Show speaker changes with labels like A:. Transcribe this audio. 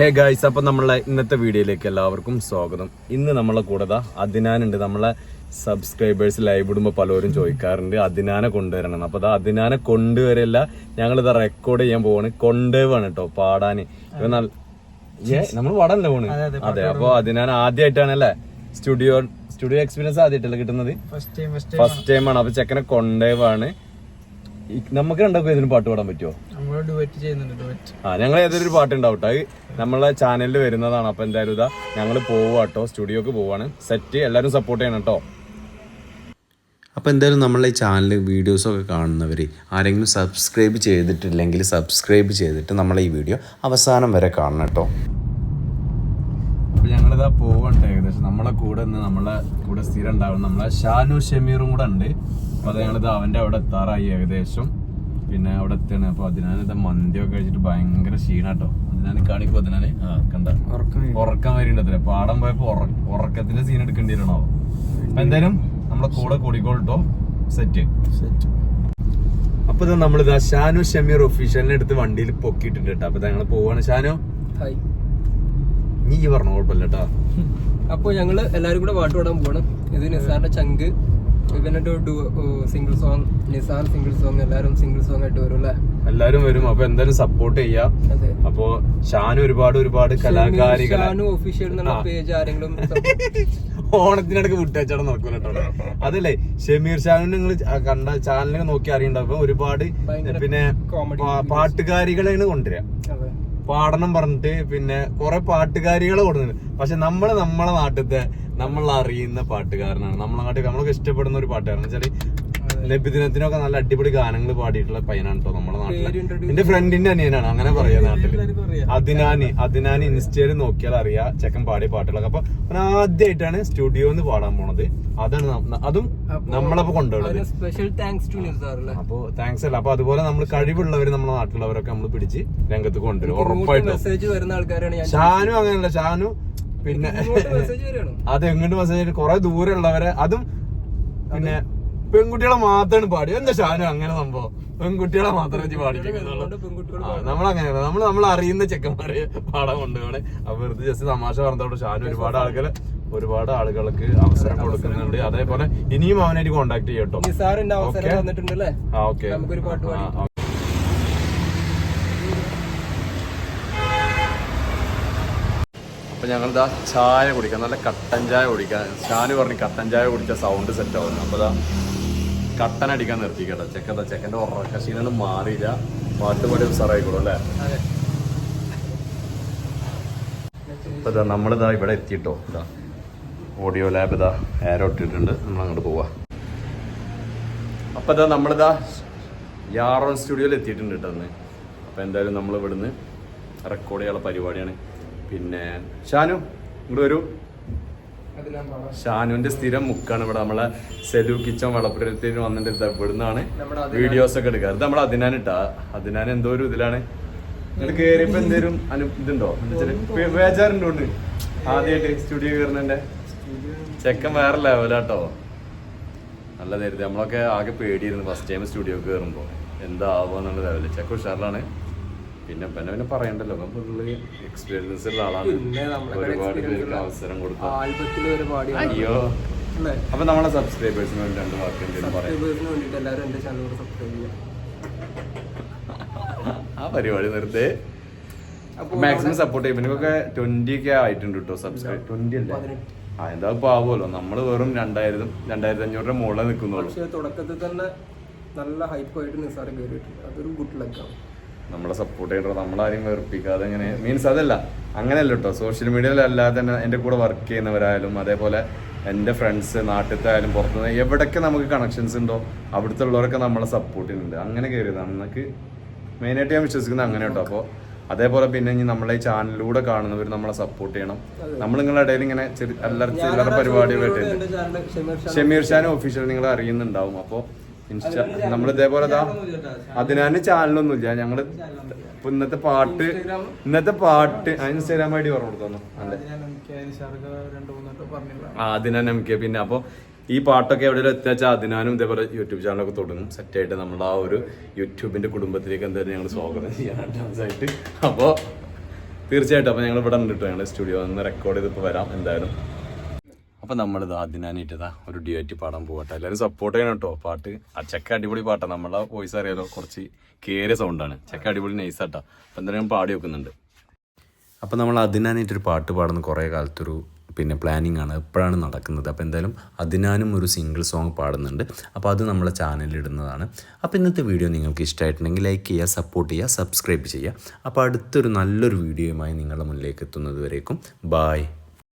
A: Hey guys അപ്പം നമ്മളെ ഇന്നത്തെ വീഡിയോയിലേക്ക് എല്ലാവർക്കും സ്വാഗതം. ഇന്ന് നമ്മളെ കൂടെ ദാ അതിനാനുണ്ട് നമ്മളെ സബ്സ്ക്രൈബേഴ്സ് ലൈവ് ഇടുമ്പോൾ പലരും ചോദിക്കാറുണ്ട് അതിനാനെ കൊണ്ടുവരണം. അപ്പോൾ അതാ അതിനാനെ കൊണ്ടുവരല്ല ഞങ്ങൾ ഇതാ റെക്കോർഡ് ചെയ്യാൻ പോവാണ്. കൊണ്ടുപോവാണ് കേട്ടോ പാടാന്. എന്നാൽ നമ്മൾ പാടാനല്ലേ പോണ്? അതെ അപ്പോൾ അതിനാൻ ആദ്യമായിട്ടാണ് അല്ലേ? സ്റ്റുഡിയോ സ്റ്റുഡിയോ എക്സ്പീരിയൻസ് ആദ്യമായിട്ടല്ലേ കിട്ടുന്നത്?
B: ഫസ്റ്റ് ടൈം
A: ആണ്. അപ്പൊ ചെക്കനെ കൊണ്ടുപോവാണ്. നമുക്ക് രണ്ടൊക്കെ ഇതിന് പാട്ട് പാടാൻ പറ്റുമോ ആ ഞങ്ങൾ ഏതൊരു പാട്ട് ഉണ്ടാവും അത് നമ്മളെ ചാനലിൽ വരുന്നതാണ്. അപ്പൊ എന്തായാലും ഇതാ ഞങ്ങൾ പോവാട്ടോ സ്റ്റുഡിയോക്ക് പോവാണ്. സെറ്റ് എല്ലാവരും സപ്പോർട്ട് ചെയ്യണം കേട്ടോ
C: അപ്പോൾ എന്തായാലും നമ്മളെ ഈ ചാനൽ വീഡിയോസൊക്കെ കാണുന്നവർ ആരെങ്കിലും സബ്സ്ക്രൈബ് ചെയ്തിട്ടില്ലെങ്കിൽ സബ്സ്ക്രൈബ് ചെയ്തിട്ട് നമ്മളെ ഈ വീഡിയോ അവസാനം വരെ കാണണം കേട്ടോ
A: അപ്പോൾ ഞങ്ങളിതാ പോവണ്ട ഏകദേശം. നമ്മളെ കൂടെ നിന്ന് നമ്മളെ കൂടെ സ്ഥിരം ഉണ്ടാവും നമ്മളെ ഷാനു ഷമീറും കൂടെ ഉണ്ട്. അപ്പൊ അത് ഞങ്ങളിത് അവന്റെ അവിടെ എത്താറായി ഏകദേശം. പിന്നെ അവിടെ എത്താണ്? അപ്പൊ അതിനാനിത് മന്തിയൊക്കെ കഴിച്ചിട്ട് ഭയങ്കര ക്ഷീണാട്ടോ. അതിനാണ് കാണിക്കോ അതിനാണ് ആ കണ്ട. ഉറക്കം വരുന്നുണ്ട് പാടം പോയപ്പോ ഉറ- ഉറക്കത്തിന്റെ സീൻ എടുക്കേണ്ടി വരണോ അപ്പൊ എന്തായാലും നമ്മളെ കൂടെ കൂടിക്കോളട്ടോ സെറ്റ്
B: സെറ്റ്
A: അപ്പൊ ഇതാ നമ്മളിതാ ഷാനു ഷമീർ ഒഫീഷ്യലിനെ എടുത്ത് വണ്ടിയിൽ പൊക്കിയിട്ടുണ്ട് കേട്ടോ അപ്പൊ ഞങ്ങൾ പോവാണ്. ഷാനു?
D: ഹായ്
A: നീ പറഞ്ഞ കുഴപ്പമില്ല കേട്ടോ
D: അപ്പൊ ഞങ്ങൾ എല്ലാരും കൂടെ പാട്ട് പാടാൻ പോകണം ഇത് നിസാറിന്റെ ചങ്ക്. ഇവന്റെ single song Nisar single song എല്ലാവരും സിംഗിൾ സോങ് ആയിട്ട് വരും അല്ലേ
A: എല്ലാരും വരും. അപ്പൊ എന്തായാലും സപ്പോർട്ട് ചെയ്യാ. അപ്പോ ഷാനു ഒരുപാട് ഒരുപാട്
D: ആരെങ്കിലും
A: ഓണത്തിനിടക്ക് നടക്കൂല കേട്ടോ. അതല്ലേ ഷമീർ ഷാനു നിങ്ങൾ കണ്ട ചാനലിനെ നോക്കി അറിയണ്ടാവും. ഒരുപാട് പിന്നെ പാട്ടുകാരികളെയാണ് കൊണ്ടുവരിക പാടണം പറഞ്ഞിട്ട് പിന്നെ കുറെ പാട്ടുകാരികളെ കൊടുക്കുന്നുണ്ട് പക്ഷെ നമ്മൾ നമ്മളെ നാട്ടിലത്തെ നമ്മൾ അറിയുന്ന പാട്ടുകാരനാണ്. നമ്മളെ നാട്ടിൽ നമ്മളൊക്കെ ഇഷ്ടപ്പെടുന്ന ഒരു പാട്ടുകാരൻ വെച്ചാൽ ലഭ്യദിനത്തിനൊക്കെ നല്ല അടിപൊളി ഗാനങ്ങൾ പാടിയിട്ടുള്ള പയ്യനാണ് കേട്ടോ നമ്മുടെ നാട്ടിലെ. എന്റെ ഫ്രണ്ടിന്റെ അനിയനാണ് അങ്ങനെ പറയാ നാട്ടിൽ. അതിനാനി അതിനാനി ഇൻസ്റ്റയിൽ നോക്കിയാൽ അറിയാ ചെക്കൻ പാടിയ പാട്ടുകളൊക്കെ. അപ്പൊ ആദ്യമായിട്ടാണ് സ്റ്റുഡിയോന്ന് പാടാൻ പോണത്. അതാണ് അതും നമ്മളപ്പോ കൊണ്ടുപോകുന്നത്
D: സ്പെഷ്യൽ താങ്ക്സ് ടു
A: അപ്പൊ താങ്ക്സ് അല്ല. അപ്പൊ അതുപോലെ നമ്മൾ കഴിവുള്ളവര് നമ്മുടെ നാട്ടിലുള്ളവരൊക്കെ നമ്മൾ പിടിച്ച് രംഗത്ത് കൊണ്ടുവരും. ഉറപ്പായിട്ടും. ഷാനു അങ്ങനെയല്ല. ഷാനു പിന്നെ അത് എങ്ങോട്ട് മെസ്സേജ് കുറെ ദൂരെ ഉള്ളവരെ അതും. പിന്നെ പെൺകുട്ടികളെ മാത്രമാണ് പാടി എന്താ ഷാനു അങ്ങനെ സംഭവം? പെൺകുട്ടികളെ മാത്രം വെച്ച് പാടിക്കുന്നുള്ളൂ നമ്മളങ്ങനെ നമ്മൾ നമ്മൾ അറിയുന്ന ചെക്കന്മാരെ പാടാൻ കൊണ്ടുപോകണേ. അപ്പൊ വെറുതെ ജസ്റ്റ് തമാശ പറഞ്ഞതോട് ഷാനു ഒരുപാട് ആളുകൾ ഒരുപാട് ആളുകൾക്ക് അവസരം കൊടുക്കുന്നുണ്ട്. അതേപോലെ ഇനിയും അവനായിട്ട് കോണ്ടാക്ട് ചെയ്യട്ടോ
D: നിസാറിന്റെ അവസരം
A: Okay.
D: തന്നിട്ടുണ്ട് അല്ലേ
A: ആ ഓക്കെ
D: നമുക്കൊരു പാട്ട് പാടി.
A: അപ്പൊ ഞങ്ങളിതാ ചായ കുടിക്കാം നല്ല കട്ടൻ ചായ കുടിക്കാം ഷാന് പറഞ്ഞു കട്ടൻ ചായ കുടിച്ച സൗണ്ട് സെറ്റ് ആവുന്നു അപ്പൊ ദാ നിർത്തി കേട്ടോ. ചെക്കന്റെ ചെക്കന്റെ ഉറക്കശീലം മാറിയില്ല. പാട്ട് പോലെ ഉസാറായിക്കോളൂ അല്ലേ? ഇപ്പൊ ഇതാ നമ്മളിതാ ഇവിടെ എത്തിയിട്ടോ. ഇതാ ഓഡിയോ ലാബ് ഇതാ ഏരോ ഇട്ടിട്ടുണ്ട് നമ്മൾ അങ്ങോട്ട് പോവാ. അപ്പൊ ഇതാ നമ്മളിതാ യാറോൺ സ്റ്റുഡിയോയിൽ എത്തിയിട്ടുണ്ട് കേട്ടോ അന്ന് അപ്പൊ എന്തായാലും നമ്മൾ ഇവിടുന്ന് റെക്കോർഡ് ചെയ്യാനുള്ള പരിപാടിയാണ്. പിന്നെ ഷാനു ഇങ്ങോട്ട് വരൂ. ഷാനുവിന്റെ സ്ഥിരം മുക്കാണ് ഇവിടെ നമ്മളെ സെലു കിച്ചൺ വളപ്പുരത്തിൽ വന്നിട്ട് ഇവിടുന്നാണ് വീഡിയോസ് ഒക്കെ എടുക്കാറ് ഇത് നമ്മൾ അതിനാൻ ഇട്ടാ അതിനാൻ എന്തോ ഒരു ഇതിലാണ്. നിങ്ങൾ കേറിയപ്പോ എന്തേലും അനു ഇതുണ്ടോ? ബേജാറുണ്ടോ ആദ്യമായിട്ട് സ്റ്റുഡിയോ കയറുന്നതിന്റെ ചെക്കൻ വേറെ ലെവലാട്ടോ നല്ല നേരത്തെ നമ്മളൊക്കെ ആകെ പേടിയായിരുന്നു. ഫസ്റ്റ് ടൈം സ്റ്റുഡിയോ കയറുമ്പോൾ എന്താവുക എന്നുള്ള ലെവൽ ചെക്ക ഉഷാറിലാണ്. പിന്നെ പിന്നെ പിന്നെ പറയണ്ടല്ലോ ഫുള്ള് എക്സ്പീരിയൻസ് ഉള്ള ആളാണ്. ഒരുപാട് പേർക്ക് അവസരം
D: പാടി
A: അയ്യോ. അപ്പൊ നമ്മളെ സബ്സ്ക്രൈബേഴ്സിന് വേണ്ടി രണ്ട് വാക്ക് ആ പരിപാടി നിർത്തേ മാക്സിമം സപ്പോർട്ട് ചെയ്യും ഇവനൊക്കെ ട്വന്റി ഒക്കെ ആയിട്ടുണ്ട് കേട്ടോ സബ്സ്ക്രൈബ് ട്വന്റി അല്ലേ. ആ എന്താ ഇപ്പൊ ആവുമല്ലോ. നമ്മൾ വെറും രണ്ടായിരം രണ്ടായിരത്തി അഞ്ഞൂറിന്റെ മുകളിൽ നിൽക്കുന്നുള്ളൂ.
D: പക്ഷേ തുടക്കത്തിൽ തന്നെ നല്ല ഹൈപ്പായിട്ട് നിസ്സാരം കയറിയിട്ടുണ്ട് അതൊരു ഗുഡ് ലക്കാണ്
A: നമ്മളെ സപ്പോർട്ട് ചെയ്യണ്ടോ? നമ്മളാരെയും വെറുപ്പിക്കാതെ അങ്ങനെ മീൻസ് അതല്ല. അങ്ങനെയല്ല കേട്ടോ സോഷ്യൽ മീഡിയയിൽ അല്ലാതെ തന്നെ എന്റെ കൂടെ വർക്ക് ചെയ്യുന്നവരായാലും അതേപോലെ എന്റെ ഫ്രണ്ട്സ് നാട്ടിലത്തെ ആയാലും പുറത്തുനിന്ന് എവിടെയൊക്കെ നമുക്ക് കണക്ഷൻസ് ഉണ്ടോ അവിടുത്തെ ഉള്ളവരൊക്കെ നമ്മളെ സപ്പോർട്ട് ചെയ്യുന്നുണ്ട്. അങ്ങനെ കയറിയതാണ് നമുക്ക് മെയിനായിട്ട് ഞാൻ വിശ്വസിക്കുന്നത് അങ്ങനെ കേട്ടോ അപ്പോൾ അതേപോലെ പിന്നെ ഇനി നമ്മളെ ഈ ചാനലിലൂടെ കാണുന്നവർ നമ്മളെ സപ്പോർട്ട് ചെയ്യണം. നമ്മൾ നിങ്ങളുടെ ഇടയിൽ ഇങ്ങനെ ചെറിയ അല്ലറ ചില്ലറ പരിപാടികളായിട്ട്
D: ഷമീർ
A: ഷാൻ ഒഫീഷ്യൽ നിങ്ങൾ അറിയുന്നുണ്ടാവും. അപ്പോൾ ഇൻസ്റ്റാ നമ്മൾ ഇതേപോലെ അതിനാണ് ചാനലൊന്നുമില്ല. ഞങ്ങൾ ഇപ്പൊ ഇന്നത്തെ പാട്ട് ഇന്നത്തെ പാട്ട് ഇൻസ്റ്റാഗ്രാം ഐ ഡി പറഞ്ഞു കൊടുത്തു അല്ലേ.
B: ഞാൻ എനിക്ക് നിഷാർക്ക് രണ്ട് പറഞ്ഞില്ല
A: ആ അതിനാൻ നമുക്ക് പിന്നെ അപ്പോൾ ഈ പാട്ടൊക്കെ എവിടെയെങ്കിലും എത്തിച്ചാൽ അതിനാനും ഇതേപോലെ യൂട്യൂബ് ചാനലൊക്കെ തുടങ്ങും സെറ്റായിട്ട് നമ്മുടെ ആ ഒരു യൂട്യൂബിന്റെ കുടുംബത്തിലേക്ക് എന്തായാലും ഞങ്ങൾ സ്വാഗതം ചെയ്യാനായിട്ട് ആയിട്ട് അപ്പോൾ
E: തീർച്ചയായിട്ടും അപ്പോൾ ഞങ്ങൾ ഇവിടെ ഉണ്ട് കേട്ടോ ഞങ്ങൾ സ്റ്റുഡിയോ ഒന്ന് റെക്കോർഡ് ചെയ്തിപ്പോൾ വരാം എന്തായാലും. അപ്പോൾ നമ്മളിത് അതിനാനിട്ടതാ ഒരു ഡ്യുവറ്റ് പാടാൻ പോകട്ടെ എല്ലാവരും സപ്പോർട്ട് ചെയ്യണം കേട്ടോ പാട്ട് ആ ചെക്ക അടിപൊളി പാട്ടാ. നമ്മളെ വോയിസ് അറിയാലോ കുറച്ച് കേറിയ സൗണ്ടാണ് ചെക്ക അടിപൊളി നൈസാട്ടാ അപ്പം എന്തായാലും പാടി വെക്കുന്നുണ്ട്.
A: അപ്പോൾ നമ്മൾ അതിനാനായിട്ടൊരു പാട്ട് പാടുന്ന കുറേ കാലത്തൊരു പിന്നെ പ്ലാനിങ് ആണ്. എപ്പോഴാണ് നടക്കുന്നത്? അപ്പോൾ എന്തായാലും അതിനാനും ഒരു സിംഗിൾ സോങ് പാടുന്നുണ്ട്. അപ്പോൾ അത് നമ്മളെ ചാനലിൽ ഇടുന്നതാണ്. അപ്പോൾ ഇന്നത്തെ വീഡിയോ നിങ്ങൾക്ക് ഇഷ്ടമായിട്ടുണ്ടെങ്കിൽ ലൈക്ക് ചെയ്യുക സപ്പോർട്ട് ചെയ്യുക സബ്സ്ക്രൈബ് ചെയ്യുക. അപ്പോൾ അടുത്തൊരു നല്ലൊരു വീഡിയോയുമായി നിങ്ങളുടെ മുന്നിലേക്ക് എത്തുന്നത് വരേക്കും. ബായ്